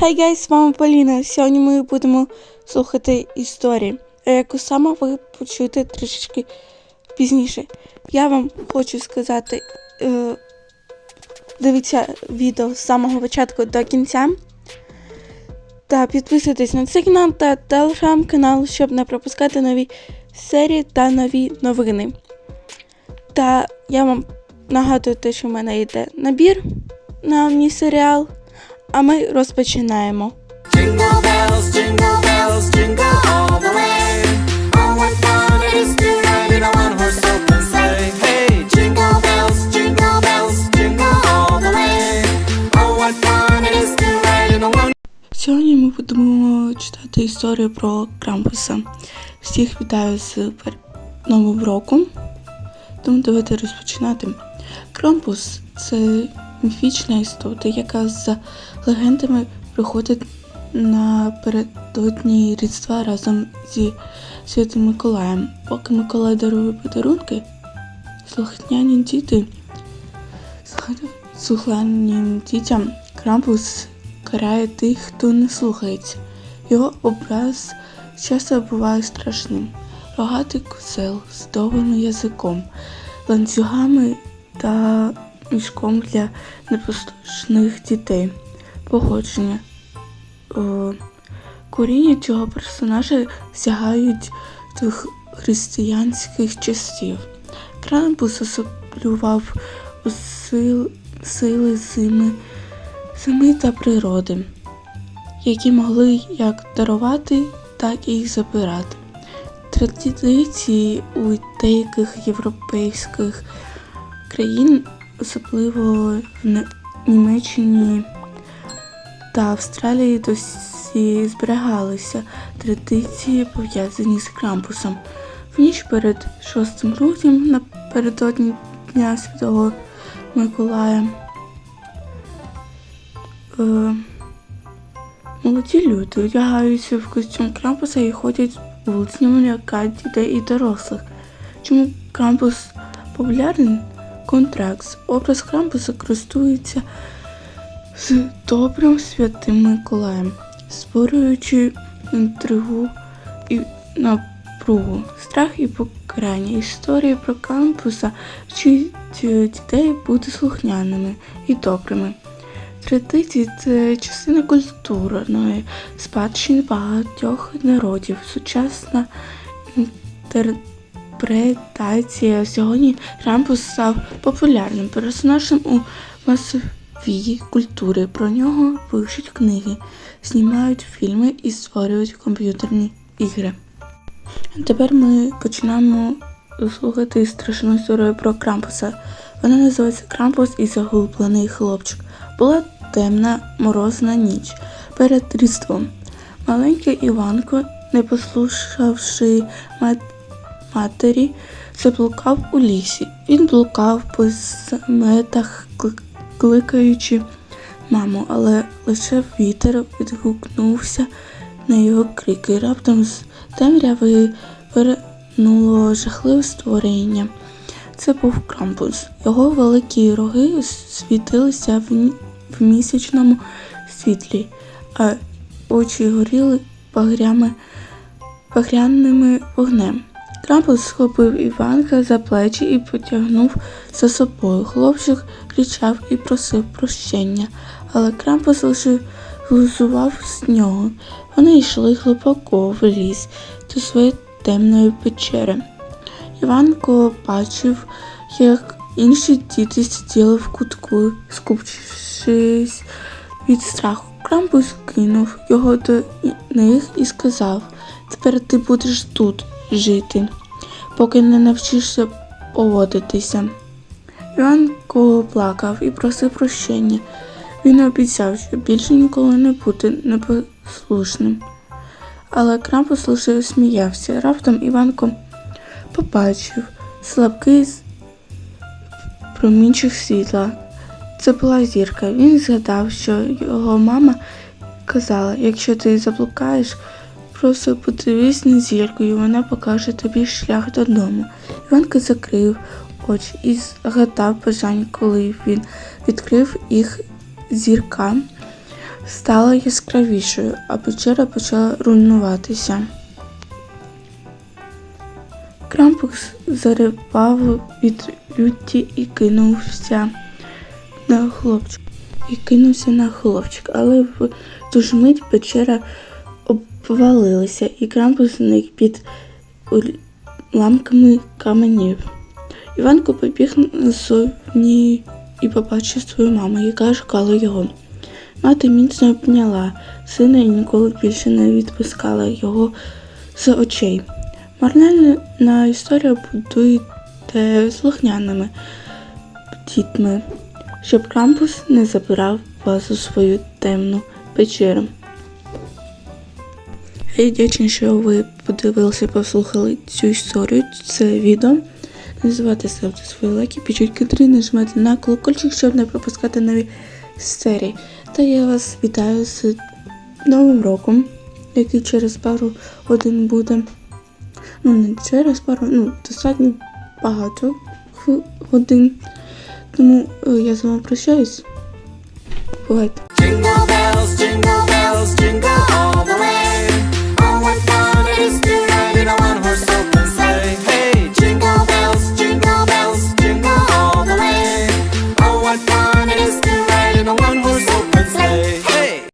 Хай гайс, з вами Поліна. Сьогодні ми будемо слухати історію, яку саме ви почуєте трішечки пізніше. Я вам хочу сказати, е, дивіться відео з самого початку до кінця. Та підписуйтесь на цей канал та телеграм-канал, щоб не пропускати нові серії та нові новини. Та я вам нагадую те, що в мене йде набір на мій серіал. А ми розпочинаємо. Jingle bells, jingle bells, jingle all the way. Oh, what fun it is to ride in a one-horse open sleigh. Hey, jingle bells, jingle bells, jingle all the way. Oh, what fun it is to ride in a one. Сьогодні ми будемо читати історію про Крампуса. Всіх вітаю з Новим роком. Тому давайте розпочинати. Крампус це міфічна істота, яка за легендами приходить напередодні Різдва разом зі Святим Миколаєм. Поки Миколай дарує подарунки, слухняні діти слух- слухняним дітям Крампус карає тих, хто не слухається. Його образ часто буває страшним. Рогатий козел з довгим язиком, ланцюгами та мішком для непослушних дітей. Походження. О, коріння цього персонажа сягають до християнських часів. Крампус особлював сил, сили зими, зими та природи, які могли як дарувати, так і забирати. Традиції у деяких європейських країн, особливо в Німеччині та Австралії, досі зберігалися традиції, пов'язані з Крампусом. В ніч перед 6 груднем напередодні Дня Святого Миколая. Е, молоді люди одягаються в костюм Крампуса і ходять вулицями, лякають дітей і дорослих. Чому Крампус популярний? Контракт. Образ Крампуса користується з добрим святим Миколаєм, створюючи інтригу і напругу, страх і покарання. Історії про Крампуса вчить е, дітей бути слухняними і добрими. Традиції це частина культурної спадщини багатьох народів. Сучасна інтерпретація сьогодні Крампус став популярним персонажем у масовій культурі. Про нього пишуть книги, знімають фільми і створюють комп'ютерні ігри. Тепер ми починаємо слухати страшну історію про Крампуса. Вона називається Крампус і загублений хлопчик. Була темна морозна ніч перед різдвом. Маленький Іванко, не послухавши мат- матері, заблукав у лісі. Він блукав по заметах, кликаючи маму, але лише вітер відгукнувся на його крики. Раптом з темряви вернуло жахливе створіння. Це був Крампус. Його великі роги світилися в, місячному світлі, а очі горіли багряними вогнем. Крампус схопив Іванка за плечі і потягнув за собою. Хлопчик кричав і просив прощення, але Крампус лише глузував з нього. Вони йшли глибоко в ліс до своєї темної печери. Іванко бачив, як інші діти сиділи в кутку, скупчившись від страху. Крампус кинув його до них і сказав: Тепер ти будеш тут жити, поки не навчишся поводитися. Іванко плакав і просив прощення. Він обіцяв, що більше ніколи не буде непослушним. Але Крампус лише сміявся. Раптом Іванко побачив слабкий з- промінчик світла. Це була зірка. Він згадав, що його мама казала, якщо ти заблукаєш, просто подивись на зірку, і вона покаже тобі шлях додому. Іванко закрив очі і згадав бажання, коли він відкрив їх зірка стала яскравішою, а печера почала руйнуватися. Крампус зарипав від люті і кинувся на хлопчика. І кинувся на хлопчика, але в ту ж мить печера обвалилася, і Крампус зник під ламками каменів. Іванко побіг назовні і побачив свою маму, яка шукала його. Мати міцно обняла сина і ніколи більше не відпускала його з очей. Моральна історія будуйте слухняними дітьми, щоб Крампус не забирав вас у свою темну печеру. Я вдячний, що ви подивилися і послухали цю історію. Це відео. Не ставити свої лайки, пічуть котрі, нажимати на колокольчик, щоб не пропускати нові серії. Та я вас вітаю з Новим роком, який через пару годин буде. Ну, не через пару, ну, достатньо багато годин. Тому е, я з вами прощаюсь. Бувайте.